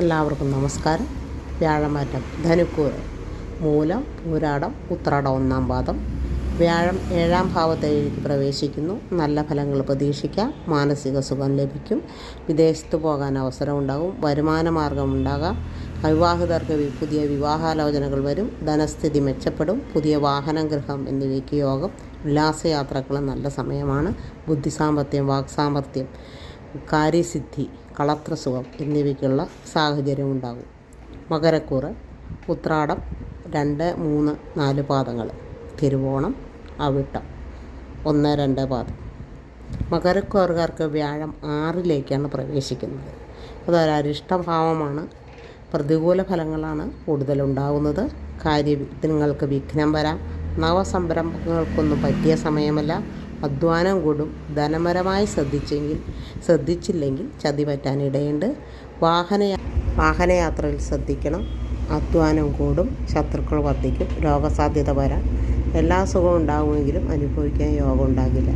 എല്ലാവർക്കും നമസ്കാരം. വ്യാഴമാറ്റം ധനുക്കൂറ് മൂലം പൂരാടം ഉത്രാടം ഒന്നാം പാദം. വ്യാഴം ഏഴാം ഭാവത്തേക്ക് പ്രവേശിക്കുന്നു. നല്ല ഫലങ്ങൾ പ്രതീക്ഷിക്കാം. മാനസിക സുഖം ലഭിക്കും. വിദേശത്ത് പോകാൻ അവസരം ഉണ്ടാകും. വരുമാന മാർഗം ഉണ്ടാകാം. അവിവാഹിതർക്ക് പുതിയ വിവാഹാലോചനകൾ വരും. ധനസ്ഥിതി മെച്ചപ്പെടും. പുതിയ വാഹനം ഗൃഹം എന്നിവയ്ക്ക് യോഗം. ഉല്ലാസയാത്രകൾ നല്ല സമയമാണ്. ബുദ്ധിസാമ്പത്യം വാക്സാമർഥ്യം. കാര്യസിദ്ധി കളത്രസുഖം എന്നിവയ്ക്കുള്ള സാഹചര്യം ഉണ്ടാകും മകരക്കൂറ് ഉത്രാടം രണ്ട് മൂന്ന് നാല് പാദങ്ങൾ. തിരുവോണം അവിട്ടം. ഒന്ന് രണ്ട് പാദം. മകരക്കൂറുകാർക്ക് വ്യാഴം ആറിലേക്കാണ് പ്രവേശിക്കുന്നത്. അതൊരു അരിഷ്ടഭാവമാണ്. പ്രതികൂല ഫലങ്ങളാണ് കൂടുതലുണ്ടാകുന്നത് കാര്യങ്ങൾക്ക് വിഘ്നം വരാം. നവസംരംഭങ്ങൾക്കൊന്നും പറ്റിയ സമയമല്ല. അധ്വാനം കൂടും. ധനപരമായി ശ്രദ്ധിച്ചെങ്കിൽ ശ്രദ്ധിച്ചില്ലെങ്കിൽ ചതി പറ്റാനിടയുണ്ട് വാഹന വാഹനയാത്രയിൽ ശ്രദ്ധിക്കണം. അധ്വാനം കൂടും. ശത്രുക്കൾ വർദ്ധിക്കും. രോഗസാധ്യത വരാം. എല്ലാ സുഖവും ഉണ്ടാകുമെങ്കിലും അനുഭവിക്കാൻ യോഗം ഉണ്ടാകില്ല.